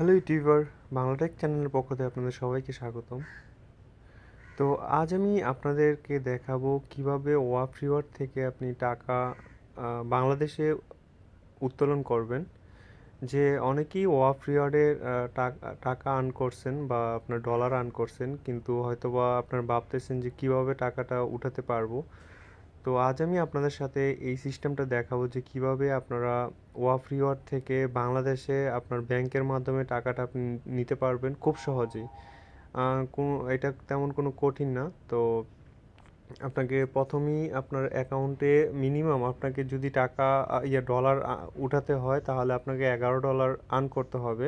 Hello YouTuber Bangla Tech চ্যানেলের পক্ষ থেকে আপনাদের সবাইকে স্বাগতম। তো আজ আমি আপনাদেরকে দেখাবো কীভাবে ওয়াফ রিওয়ার্ড থেকে আপনি টাকা বাংলাদেশে উত্তোলন করবেন। যে অনেকেই ওয়াফ রিওয়ার্ডের টাকা আর্ন করছেন বা আপনার ডলার আর্ন করছেন, কিন্তু হয়তোবা আপনার ভাবতেছেন যে কীভাবে টাকাটা উঠাতে পারব। তো আজ আমি আপনাদের সাথে এই সিস্টেমটা দেখাবো যে কীভাবে আপনারা ওয়াফ রিওয়ার্ড থেকে বাংলাদেশে আপনার ব্যাংকের মাধ্যমে টাকাটা আপনি নিতে পারবেন খুব সহজেই। কোনো, এটা তেমন কোনো কঠিন না। তো আপনাকে প্রথমেই আপনার অ্যাকাউন্টে মিনিমাম আপনাকে যদি টাকা ইয়ে ডলার উঠাতে হয় তাহলে আপনাকে এগারো ডলার আর্ন করতে হবে।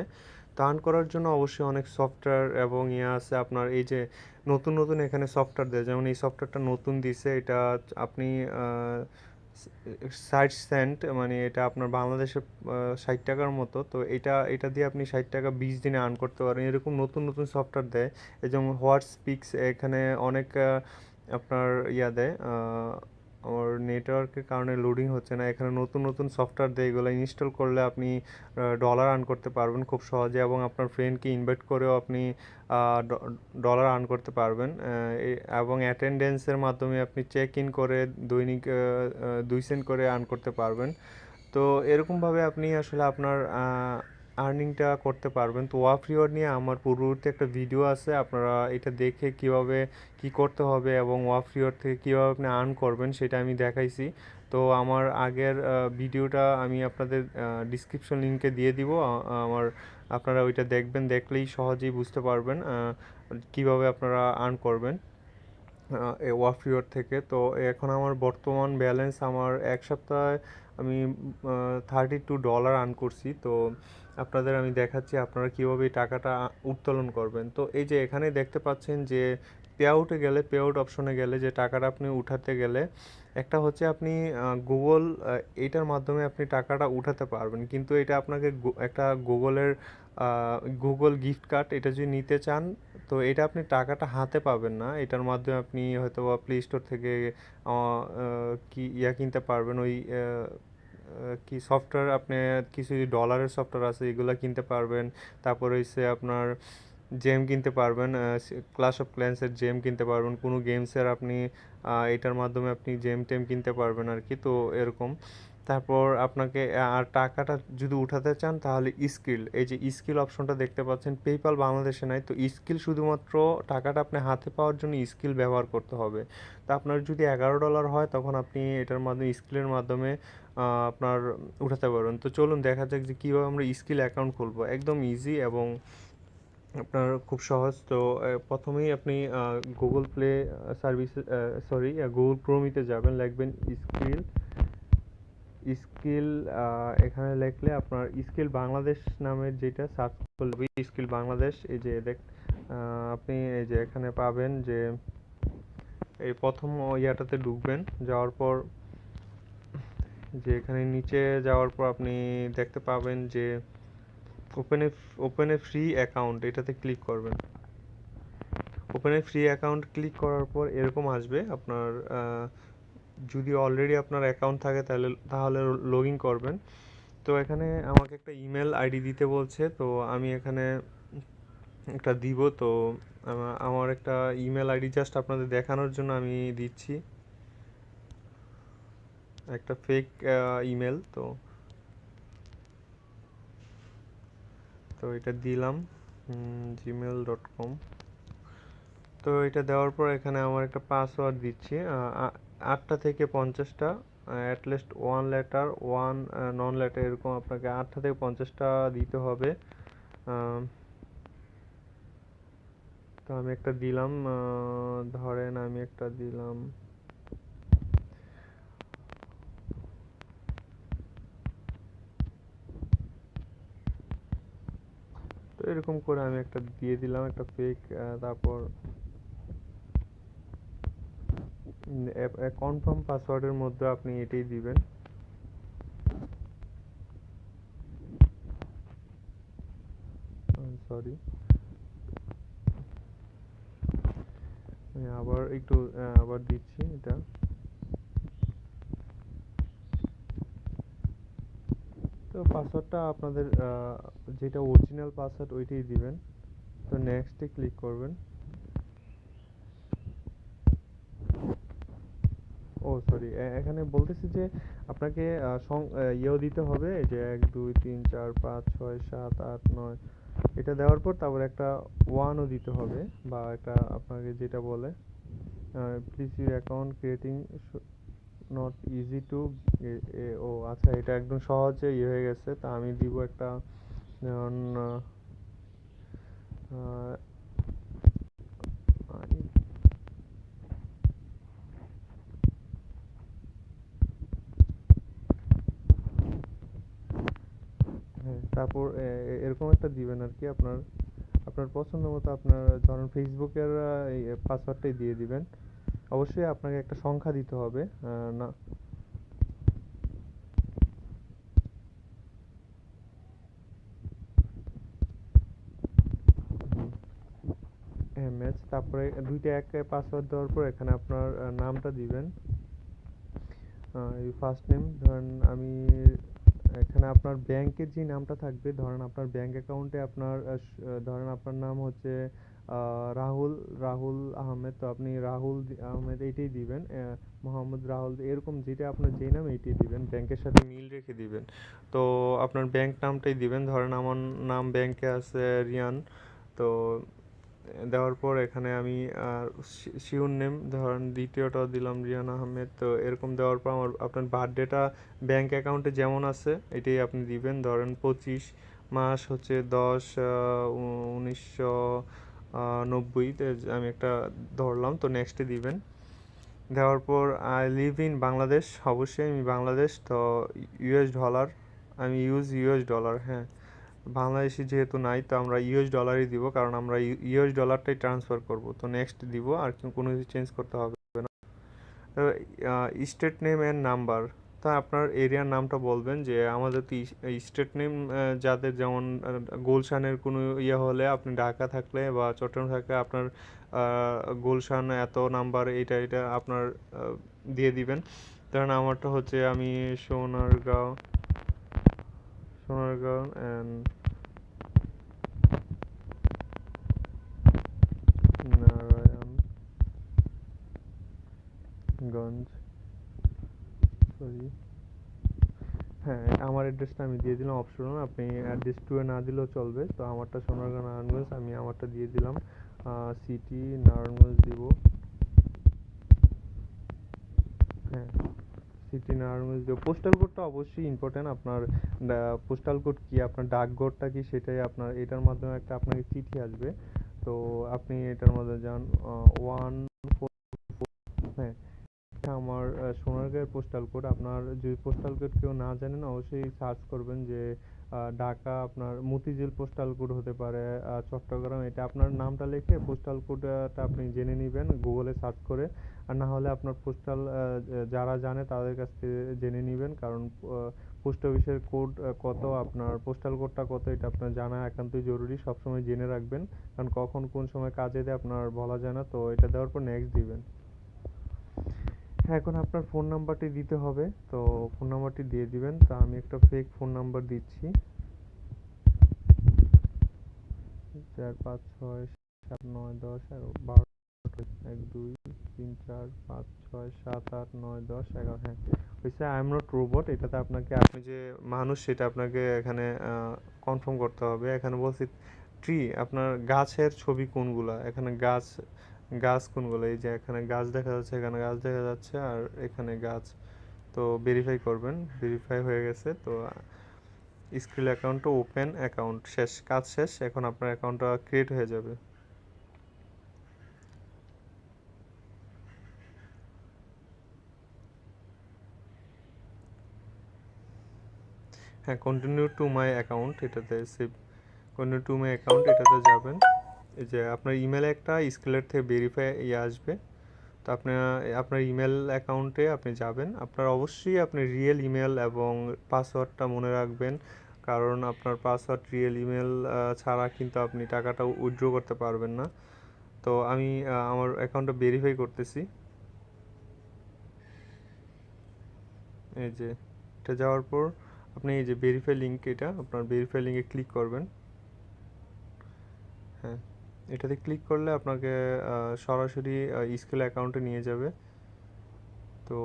তো আর্ন করার জন্য অবশ্যই অনেক সফটওয়্যার এবং ইয়ে আছে। আপনার এই যে নতুন নতুন এখানে সফটওয়্যার দেয়। যেমন এই সফটওয়্যারটা নতুন দিছে, এটা আপনি ষাট সেন্ট মানে এটা আপনার বাংলাদেশে ষাট টাকার মতো। তো এটা এটা দিয়ে আপনি ষাট টাকা বিশ দিনে আর্ন করতে পারেন। এরকম নতুন নতুন সফটওয়্যার দেয়। যেমন হোয়াটসপিক্স, এখানে অনেক আপনার ইয়া দেয় আমার নেটওয়ার্কের কারণে লোডিং হচ্ছে না। এখানে নতুন নতুন সফটওয়্যার দেয় এগুলো ইনস্টল করলে আপনি ডলার আর্ন করতে পারবেন খুব সহজে এবং আপনার ফ্রেন্ডকে ইনভাইট করেও আপনি ডলার আর্ন করতে পারবেন। এবং অ্যাটেন্ডেন্সের মাধ্যমে আপনি চেক ইন করে দৈনিক দুই সেন্ট করে আর্ন করতে পারবেন। তো এরকমভাবে আপনি আসলে আপনার আর্নিংটা করতে পারবেন। তো ওয়াফ রিওয়ার্ড নিয়ে আমার পূর্ববর্তী একটা ভিডিও আছে, আপনারা এটা দেখে কীভাবে কি করতে হবে এবং ওয়াফ রিওয়ার্ড থেকে কীভাবে আপনি আর্ন করবেন সেটা আমি দেখাইছি। তো আমার আগের ভিডিওটা আমি আপনাদের ডিসক্রিপশন লিঙ্কে দিয়ে দিব। আমার, আপনারা ওইটা দেখবেন, দেখলেই সহজেই বুঝতে পারবেন কীভাবে আপনারা আর্ন করবেন ওয়াফ রিওয়ার্ড থেকে। তো এখন আমার বর্তমান ব্যালেন্স আমার এক সপ্তাহে আমি থার্টি টু ডলার আর্ন করছি। তো আপনাদের আমি দেখাচ্ছি আপনারা কীভাবে টাকাটা উত্তোলন করবেন। তো এই যে এখানে দেখতে পাচ্ছেন যে পে আউটে গেলে পে আউট অপশনে গেলে যে টাকাটা আপনি উঠাতে গেলে, একটা হচ্ছে আপনি গুগল এইটার মাধ্যমে আপনি টাকাটা উঠাতে পারবেন। কিন্তু এটা আপনাকে একটা গুগলের গুগল গিফট কার্ড এটা যদি নিতে চান, তো এটা আপনি টাকাটা হাতে পাবেন না। এটার মাধ্যমে আপনি হয়তো বা প্লে স্টোর থেকে কি, ইয়া কিনতে পারবেন। ওই কি সফটওয়্যার আপনি, কিছু ডলারের সফটওয়্যার আছে, এগুলো কিনতে পারবেন। তারপর হচ্ছে আপনার জেম কিনতে পারবেন ক্লাস অফ ক্ল্যান্সের জেম কিনতে পারবেন। কোনো গেমসের আপনি এটার মাধ্যমে আপনি জেম টেম কিনতে পারবেন আর কি তো এরকম। তারপর আপনাকে আর টাকাটা যদি উঠাতে চান তাহলে স্কিল এই যে স্কিল অপশনটা দেখতে পাচ্ছেন পেপাল বাংলাদেশে নাই, তো স্কিল শুধুমাত্র টাকাটা আপনি হাতে পাওয়ার জন্য স্কিল ব্যবহার করতে হবে। তা আপনার যদি এগারো ডলার হয় তখন আপনি এটার মাধ্যমে স্কিলের মাধ্যমে আপনার উঠাতে পারবেন। তো চলুন দেখা যাক যে কীভাবে আমরা স্কিল অ্যাকাউন্ট খুলবো। একদম ইজি এবং আপনার খুব সহজ। তো প্রথমেই আপনি Google play service sorry Google ক্রোমিতে যাবেন, লিখবেন স্কিল স্কিল এখানে লিখলে আপনার স্কিল বাংলাদেশ নামের যেটা সার্চ করলে স্কিল বাংলাদেশ, এই যে দেখ আপনি এই যে এখানে পাবেন যে এই প্রথম ইয়াটাতে ঢুকবেন, যাওয়ার পর যে এখানে নিচে যাওয়ার পর আপনি দেখতে পাবেন যে ওপেন ওপেন ফ্রি অ্যাকাউন্ট এটাতে ক্লিক করবেন। ওপেন ফ্রি অ্যাকাউন্ট ক্লিক করার পর এরকম আসবে আপনার যদি অলরেডি আপনার অ্যাকাউন্ট থাকে তাহলে তাহলে লগ ইন করবেন। তো এখানে আমাকে একটা ইমেল আইডি দিতে বলছে, তো আমি এখানে একটা দিব। তো আমার একটা ইমেল আইডি জাস্ট আপনাদের দেখানোর জন্য আমি দিচ্ছি। একটা ফেক ইমেল তো। তো এটা দিলাম জিমেল ডট কম তো এটা দেওয়ার পর এখানে আমার একটা পাসওয়ার্ড দিচ্ছি। আটটা থেকে পঞ্চাশটা at least one letter one non letter এরকম আপনাকে আটটা থেকে পঞ্চাশটা দিতে হবে। তো আমি একটা দিলাম ধরেন আমি একটা দিলাম। তো এরকম করে আমি একটা দিয়ে দিলাম, একটা ফেক তারপর কনফার্ম পাসওয়ার্ডের মধ্যে আপনি এটাই দিবেন। সরি আবার একটু আবার দিচ্ছি এটা। তো পাসওয়ার্ডটা আপনাদের যেটা অরিজিনাল পাসওয়ার্ড ওইটাই দিবেন। তো নেক্সটে ক্লিক করবেন। সরি এখানে বলতেছি যে আপনাকে ইয়েও দিতে হবে যে এক, দুই, তিন, চার, পাঁচ, ছয়, সাত, আট, নয়, এটা দেওয়ার পর তারপর একটা ওয়ানও দিতে হবে, বা একটা আপনাকে যেটা বলে please your account creating not easy to ও আচ্ছা এটা একদম সহজে ইয়ে হয়ে গেছে, তা আমি দিব একটা যেমন এ- এরকম একটা দিবেন আর কি আপনার আপনার পছন্দ মতো আপনার, ধরুন ফেসবুকের পাসওয়ার্ডটাই দিয়ে দিবেন। অবশ্যই আপনাকে একটা সংখ্যা দিতে হবে না। ম্যাচ তারপরে দুইটা এক পাসওয়ার্ড দেওয়ার পর এখানে আপনার নামটা দিবেন। ফার্স্ট নেম ধরেন আমি এখানে আপনার ব্যাংকের যে নামটা থাকবে, ধরেন আপনার ব্যাংক অ্যাকাউন্টে আপনার ধরেন আপনার নাম হচ্ছে রাহুল রাহুল আহমেদ, তো আপনি রাহুল আহমেদ এইটাই দিবেন মোহাম্মদ রাহুল এরকম যেটা আপনার যেই নাম এইটাই দিবেন ব্যাংকের সাথে মিল রেখে দিবেন। তো আপনার ব্যাংক নামটাই দিবেন, ধরেন আমার নাম ব্যাংকে আছে রিয়ান, তো দেওয়ার পর এখানে আমি আর শি- শিওর নেম, ধরেন দ্বিতীয়টা দিলাম রিয়ান আহমেদ, তো এরকম দেওয়ার পর আমার, আপনার বার্থডেটা ব্যাঙ্ক অ্যাকাউন্টে যেমন আছে, এটাই আপনি দিবেন। ধরেন পঁচিশ মাস হচ্ছে দশ উনিশশো নব্বই আমি একটা ধরলাম, তো নেক্সটে দিবেন। দেওয়ার পর আই লিভ ইন বাংলাদেশ, অবশ্যই আমি বাংলাদেশ, তো ইউএস ডলার, আমি ইউজ ইউএস ডলার হ্যাঁ। বাংলাদেশি যেহেতু নাই, তো আমরা ইউএস ডলারই দিব, কারণ আমরা ইউএস ডলারটাই ট্রান্সফার করব। তো নেক্সট দিব, আর কোনো কিছু চেঞ্জ করতে হবে না। স্টেট নেম অ্যান্ড নাম্বার তা আপনার এরিয়ার নামটা বলবেন, যে আমাদের তো স্টেট নেম যাদের যেমন গুলশানের কোনো ইয়ে হলে আপনি ঢাকা থাকলে বা চট্টগ্রাম থাকলে আপনার গুলশান এত নাম্বার এটা এটা আপনার দিয়ে দিবেন। ধরেন আমারটা হচ্ছে আমি সোনারগাঁও সোনারগাঁও অ্যান্ড নারায়ণগঞ্জ সরি হ্যাঁ আমার অ্যাড্রেসটা আমি দিয়ে দিলাম অপশনাল আপনি অ্যাড্রেস টুয়ে না দিলেও চলবে। তো আমারটা সোনারগাঁও নারায়ণগঞ্জ আমি আমারটা দিয়ে দিলাম। সিটি নারায়ণগঞ্জ দিব। হ্যাঁ। সিটি নারায়ণগঞ্জ দিব পোস্টাল কোডটা অবশ্যই ইম্পর্ট্যান্ট আপনার পোস্টাল কোড কী, আপনার ডাকঘরটা কি, সেটাই আপনার, এটার মাধ্যমে একটা আপনাকে চিঠি আসবে। তো আপনি এটার মধ্যে যান ওয়ান ফোর হ্যাঁ আমার সোনারগাঁয়ের পোস্টাল কোড আপনার যদি পোস্টাল কোড কেউ না জানেন অবশ্যই সার্চ করবেন যে ঢাকা আপনার মতিঝিল পোস্টাল কোড হতে পারে চট্টগ্রাম, এটা আপনার নামটা লিখে পোস্টাল কোডটা আপনি জেনে নেবেন গুগলে সার্চ করে, আর না হলে আপনার পোস্টাল যারা জানে তাদের কাছ থেকে জেনে নেবেন, কারণ পোস্ট অফিসের কোড কত, আপনার পোস্টাল কোডটা কত, এটা আপনার জানা একান্তই জরুরি, সবসময় জেনে রাখবেন, কারণ কখন কোন সময় কাজে দেয় আপনার বলা যায় না, তো এটা দেওয়ার পর নেক্সট দিবেন। হ্যাঁ এখন আপনার ফোন নাম্বারটি দিতে হবে। তো ফোন নাম্বারটি দিয়ে দিবেন। তা আমি একটা ফেক ফোন নাম্বার দিচ্ছি। চার পাঁচ ছয় সাত নয় দশ এগারো বারো এক, দুই, তিন, চার, পাঁচ, ছয়, সাত, আট, নয়, দশ, এগারো। হ্যাঁ হয়েছে আই এম নট রোবট এটাতে আপনাকে আপনি যে মানুষ, সেটা আপনাকে এখানে কনফার্ম করতে হবে। এখানে বলছি ট্রি আপনার গাছের ছবি কোনগুলা? এখানে গাছ গাছ কোনগুলো? এই যে এখানে গাছ দেখা যাচ্ছে, এখানে গাছ দেখা যাচ্ছে, আর এখানে গাছ। তো ভেরিফাই করবেন ভেরিফাই হয়ে গেছে। তো স্ক্রিল অ্যাকাউন্টটা ওপেন অ্যাকাউন্ট শেষ, কাজ শেষ, এখন আপনার অ্যাকাউন্টটা ক্রিয়েট হয়ে যাবে। হ্যাঁ কন্টিনিউ টু মাই অ্যাকাউন্ট এটাতে save continue to my account এটাতে যাবেন। যে আপনার ইমেলে একটা স্কেলের থেকে ভেরিফাই ইয়ে আসবে। তো আপনার আপনার ইমেল অ্যাকাউন্টে আপনি যাবেন। আপনার অবশ্যই আপনি রিয়েল ইমেল এবং পাসওয়ার্ডটা মনে রাখবেন। কারণ আপনার পাসওয়ার্ড রিয়েল ইমেল ছাড়া কিন্তু আপনি টাকাটা উইথড্র করতে পারবেন না। তো আমি আমার অ্যাকাউন্টটা ভেরিফাই করতেছি। এই যে, এটা যাওয়ার পর আপনি এই যে ভেরিফাই লিঙ্ক এটা, আপনার ভেরিফাই লিঙ্কে ক্লিক করবেন। হ্যাঁ। এটাতে ক্লিক করলে আপনাকে সরাসরি স্কেল অ্যাকাউন্টে নিয়ে যাবে। তো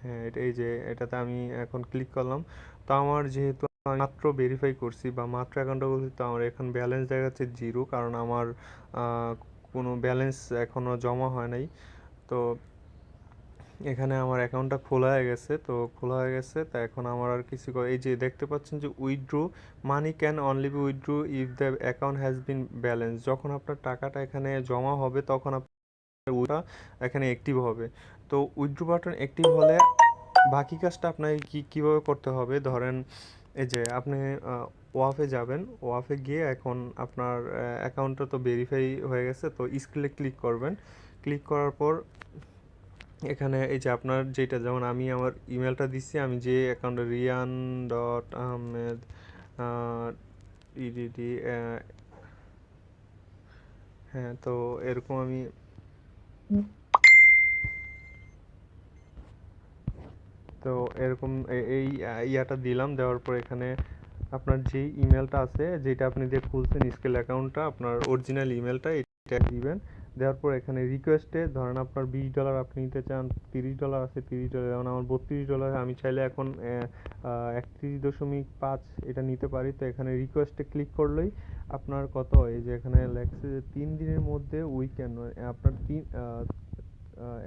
হ্যাঁ এটা, এই যে, এটাতে আমি এখন ক্লিক করলাম। তো আমার যেহেতু মাত্র ভেরিফাই করছি বা মাত্র অ্যাকাউন্টটা করছি তো আমার এখন ব্যালেন্স দেখাচ্ছে জিরো কারণ আমার কোনো ব্যালেন্স এখনও জমা হয় নাই। তো এখানে আমার অ্যাকাউন্টটা খোলা হয়ে গেছে, তো খোলা হয়ে গেছে। তা এখন আমার আর কিছু এই যে দেখতে পাচ্ছেন যে withdraw money can only be withdraw if the account has been balance যখন আপনার টাকাটা এখানে জমা হবে, তখন আপনার ওটা এখানে অ্যাক্টিভ হবে। তো উইথড্রো বাটন অ্যাক্টিভ হলে বাকি কাজটা আপনাকে কী, কীভাবে করতে হবে? ধরেন এই যে আপনি ওয়াফে যাবেন। ওয়াফে গিয়ে এখন আপনার অ্যাকাউন্টটা তো ভেরিফাই হয়ে গেছে, তো স্ক্রিনে ক্লিক করবেন। ক্লিক করার পর এখানে এই যে আপনার যেটা, যেমন আমি আমার ইমেলটা দিচ্ছি, আমি যে অ্যাকাউন্টে রিয়ান ডট আহমেদ ইডিডি হ্যাঁ তো এরকম আমি তো এরকম এই ইয়াটা দিলাম, দেওয়ার পর এখানে আপনার যে ইমেলটা আছে, যেটা আপনি দিয়ে খুলছেন স্কেল অ্যাকাউন্টটা আপনার অরিজিনাল ইমেলটা এটা দিবেন। দেওয়ার পর এখানে রিকোয়েস্টে ধরেন আপনার বিশ ডলার আপনি নিতে চান, তিরিশ ডলার আছে, তিরিশ ডলার যেমন আমার বত্রিশ ডলার আমি চাইলে এখন একত্রিশ দশমিক পাঁচ এটা নিতে পারি। তো এখানে রিকোয়েস্টে ক্লিক করলেই আপনার কত এই যে এখানে লেখছে যে তিন দিনের মধ্যে উইকেন্ড আপনার তিন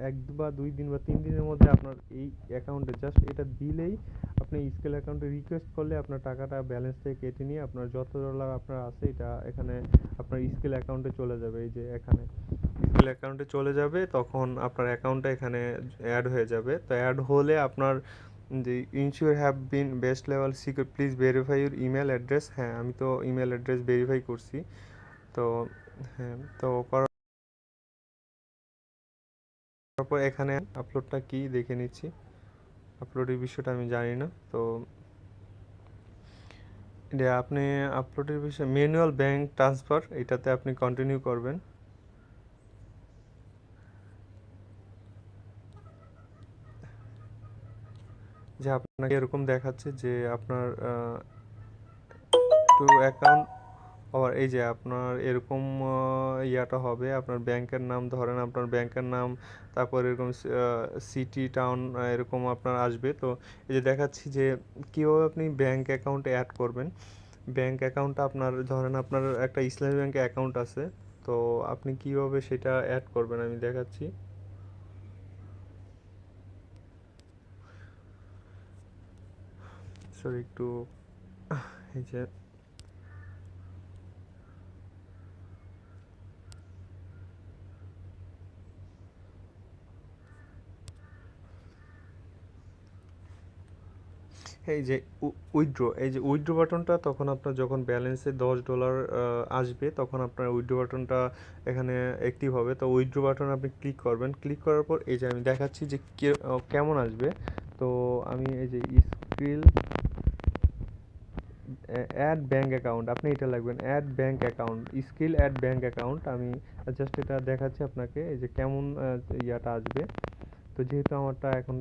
এক বা দুই দিন বা তিন দিনের মধ্যে আপনার এই অ্যাকাউন্টে জাস্ট এটা দিলেই আপনি স্কেল অ্যাকাউন্টে রিকোয়েস্ট করলে আপনার টাকাটা ব্যালেন্স থেকে কেটে নিয়ে আপনার যত ডলার আপনার আছে এটা এখানে আপনার স্কেল অ্যাকাউন্টে চলে যাবে, এই যে এখানে। স্কেল অ্যাকাউন্টে চলে যাবে, তখন আপনার অ্যাকাউন্টটা এখানে অ্যাড হয়ে যাবে। তো অ্যাড হলে আপনার যে ensure have been best level secure please verify your email address হ্যাঁ আমি তো ইমেল অ্যাড্রেস ভেরিফাই করছি। তো হ্যাঁ তো করার তারপর এখানে আপলোডটা কি দেখে নিচ্ছি। আপলোডের বিষয়টা আমি জানি না, তো এটা আপনি আপলোডের বিষয় ম্যানুয়াল ব্যাংক ট্রান্সফার এটাতে আপনি কন্টিনিউ করবেন। যে আপনাকে এরকম দেখাচ্ছে যে আপনার টু অ্যাকাউন্ট আবার এই যে আপনার এরকম ইয়াটা হবে, আপনার ব্যাংকের নাম, ধরেন আপনার ব্যাংকের নাম, তারপর এরকম সিটি টাউন এরকম আপনার আসবে। তো এই যে দেখাচ্ছি যে কীভাবে আপনি ব্যাংক অ্যাকাউন্টে অ্যাড করবেন। ব্যাংক অ্যাকাউন্টটা আপনার, ধরেন আপনার একটা ইসলামী ব্যাংকে অ্যাকাউন্ট আছে, তো আপনি কীভাবে সেটা অ্যাড করবেন আমি দেখাচ্ছি। সরি একটু, এই যে এই যে উইথড্র এই যে উইথড্র বাটনটা তখন আপনার যখন ব্যালেন্সে দশ ডলার আসবে, তখন আপনার উইথড্র বাটনটা এখানে অ্যাক্টিভ হবে। তো উইথড্র বাটন আপনি ক্লিক করবেন। ক্লিক করার পর এই যে আমি দেখাচ্ছি যে কেমন আসবে। তো আমি এই যে স্ক্রিল অ্যাড ব্যাঙ্ক অ্যাকাউন্ট আপনি এটা লাগবেন add bank account skill add bank account আমি জাস্ট এটা দেখাচ্ছি আপনাকে, এই যে কেমন ইয়াটা আসবে। তো যেহেতু আমারটা এখন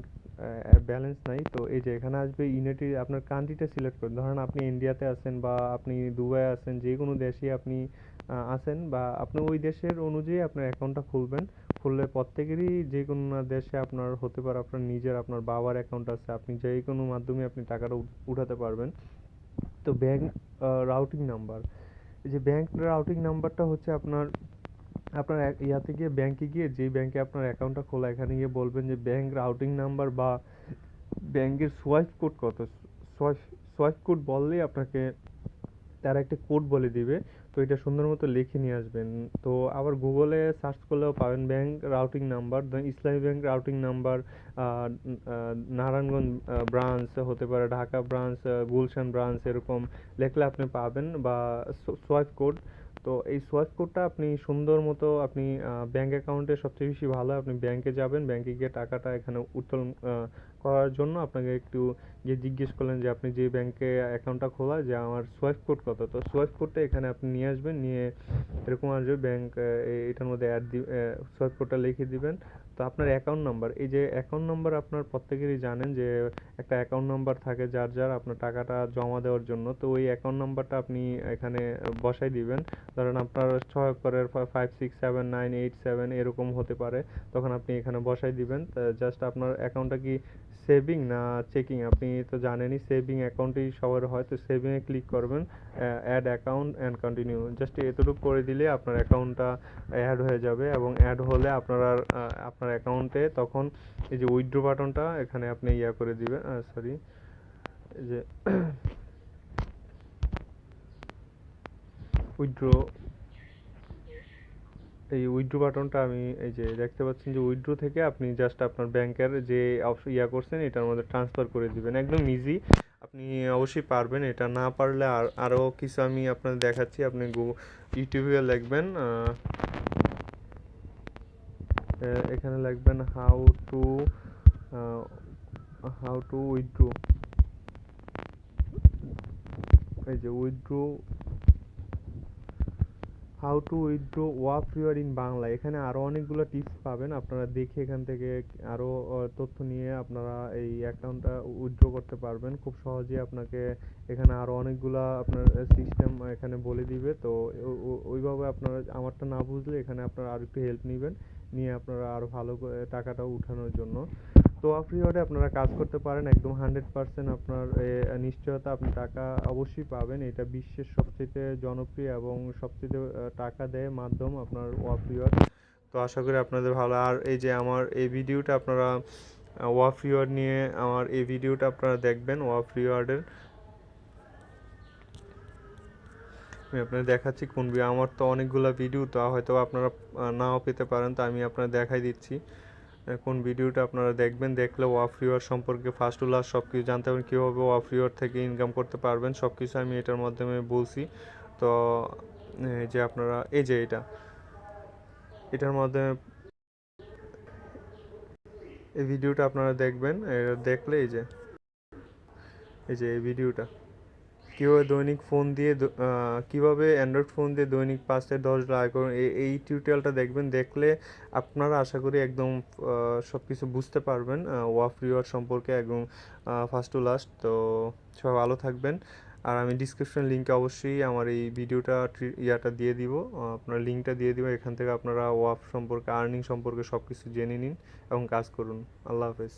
ব্যালেন্স নাই। তো এই যে এখানে আসবে ইউনিটি আপনার কান্ট্রিটা সিলেক্ট করুন। ধরেন আপনি ইন্ডিয়াতে আছেন বা আপনি দুবাই আছেন, যে কোনো দেশে আপনি আছেন বা আপনি ওই দেশের অনুযায়ী আপনার অ্যাকাউন্টটা খুলবেন। খুললে প্রত্যেকেরই যে কোনো দেশে আপনার হতে পারে, আপনার নিজের, আপনার বাবার অ্যাকাউন্ট আছে। আপনি যে কোনো মাধ্যমে আপনি টাকাটা উঠ- উঠাতে পারবেন। তো ব্যাংক রাউটিং নাম্বার এই যে ব্যাংক রাউটিং নাম্বারটা হচ্ছে আপনার আপনার ইয়াতে গিয়ে ব্যাংকে গিয়ে যেই ব্যাংকে আপনার অ্যাকাউন্টটা খোলা, এখানে গিয়ে বলবেন যে ব্যাংক রাউটিং নাম্বার বা ব্যাংকের সোয়াইপ কোড কত? সোয়াইপ কোড বললেই আপনাকে তারা একটা কোড বলে দিবে। তো এটা সুন্দর মতো লিখে নিয়ে আসবেন। তো আবার গুগলে সার্চ করলেও পাবেন bank routing number Islami bank routing number Narayanganj branch হতে পারে, ঢাকা ব্রাঞ্চ গুলশান ব্রাঞ্চ এরকম লেখলে আপনি পাবেন বা সোয়াইপ কোড তো এই সোয়াইপ কোডটা আপনি সুন্দর মতো আপনি ব্যাঙ্ক অ্যাকাউন্টে সবচেয়ে বেশি ভালো আপনি ব্যাংকে যাবেন ব্যাংকে গিয়ে টাকাটা এখানে উত্তোলন করার জন্য আপনাকে একটু যে জিজ্ঞেস করলেন যে আপনি যে ব্যাংকে অ্যাকাউন্টটা খোলা যে আমার সোয়াইপ কোড কত। তো সোয়াইপ কোডটা এখানে আপনি নিয়ে আসবেন, নিয়ে এরকম আসবে ব্যাংক এটার মধ্যে অ্যাড সোয়াইপ কোডটা লিখে দিবেন। তো আপনার অ্যাকাউন্ট নাম্বার এই যে অ্যাকাউন্ট নাম্বার আপনার প্রত্যেকেরই জানেন যে একটা অ্যাকাউন্ট নাম্বার থাকে যার যার আপনার টাকাটা জমা দেওয়ার জন্য, তো ওই অ্যাকাউন্ট নাম্বারটা আপনি এখানে বসাই দিবেন। ধরেন আপনার ছয় অক্ষরের five six seven nine eight seven এরকম হতে পারে। তখন আপনি এখানে বসাই দিবেন। জাস্ট আপনার অ্যাকাউন্টটা কি সেভিং না চেকিং আপনি তো জানেনই সেভিং অ্যাকাউন্টেই সবার হয়, তো সেভিংয়ে ক্লিক করবেন add account and continue just এতটুকু করে দিলে আপনার অ্যাকাউন্টটা অ্যাড হয়ে যাবে এবং অ্যাড হলে আপনার আপনার অ্যাকাউন্টে তখন এই যে উইথড্র বাটনটা এখানে আপনি ইয়া করে দিবেন সরি যে উইথড্র এই উইথড্র বাটনটা আমি এই যে দেখতে পাচ্ছেন যে উইথড্র থেকে আপনি জাস্ট আপনার ব্যাংকের যে ইয়া করছেন, এটার মধ্যে ট্রান্সফার করে দিবেন। একদম ইজি আপনি অবশ্যই পারবেন। এটা না পারলে আর, আরও কিছু আমি আপনাদের দেখাচ্ছি। আপনি গু- ইউটিউবে লিখবেন এখানে লিখবেন how to how to withdraw এই যে withdraw how to withdraw wap reward in Bangla এখানে আরও অনেকগুলো টিপস পাবেন। আপনারা দেখে এখান থেকে আরও তথ্য নিয়ে আপনারা এই অ্যাকাউন্টটা উইথড্র করতে পারবেন। খুব সহজেই আপনাকে এখানে আরও অনেকগুলা আপনার সিস্টেম এখানে বলে দিবে। তো ওইভাবে আপনারা আমারটা না বুঝলে এখানে আপনারা আর একটু হেল্প নেবেন। নিয়ে আপনারা আরও ভালো করে টাকাটা উঠানোর জন্য। তো ওয়াপ রিওয়ার্ডে আপনারা কাজ করতে পারেন, একদম হান্ড্রেড পার্সেন্ট আপনার নিশ্চয়তা আপনি টাকা অবশ্যই পাবেন। এটা বিশ্বের সবচেয়ে জনপ্রিয় এবং সবচেয়ে টাকা দেয় মাধ্যম আপনার ওয়াপ রিওয়ার্ড তো আশা করি আপনাদের ভালো। আর এই যে আমার এই ভিডিওটা আপনারা ওয়াপ রিওয়ার্ড নিয়ে আমার এই ভিডিওটা আপনারা দেখবেন ওয়াপ রিওয়ার্ডের আমি আপনাদের দেখাচ্ছি কোন আমার তো অনেকগুলো ভিডিও, তো হয়তো আপনারা নাও পেতে পারেন। তো আমি আপনাদের দেখাই দিচ্ছি। কোন ভিডিওটা আপনারা দেখবেন দেখলে ওয়াফ রিওয়ার্ড সম্পর্কে ফার্স্ট টু সব কিছু জানতে পারবেন, কীভাবে ওয়াফ রিওয়ার্ড থেকে ইনকাম করতে পারবেন সব কিছু আমি এটার মাধ্যমে বলছি। তো যে আপনারা, এই যে এটা, এটার মাধ্যমে এই ভিডিওটা আপনারা দেখবেন দেখলে এই যে এই যে এই ভিডিওটা। কীভাবে দৈনিক ফোন দিয়ে কীভাবে অ্যান্ড্রয়েড ফোন দিয়ে দৈনিক পাঁচ থেকে দশ আয় করুন এই টিউটোরিয়ালটা দেখবেন, দেখলে আপনারা আশা করি একদম সব কিছু বুঝতে পারবেন ওয়াফ রিওয়ার্ড সম্পর্কে একদম ফার্স্ট টু লাস্ট তো সবাই ভালো থাকবেন। আর আমি ডিসক্রিপশন লিঙ্কে অবশ্যই আমার এই ভিডিওটা ইয়াটা দিয়ে দিব আপনার লিঙ্কটা দিয়ে দিব, এখান থেকে আপনারা ওয়াফ সম্পর্কে আর্নিং সম্পর্কে সব কিছু জেনে নিন এবং কাজ করুন। আল্লাহ হাফেজ।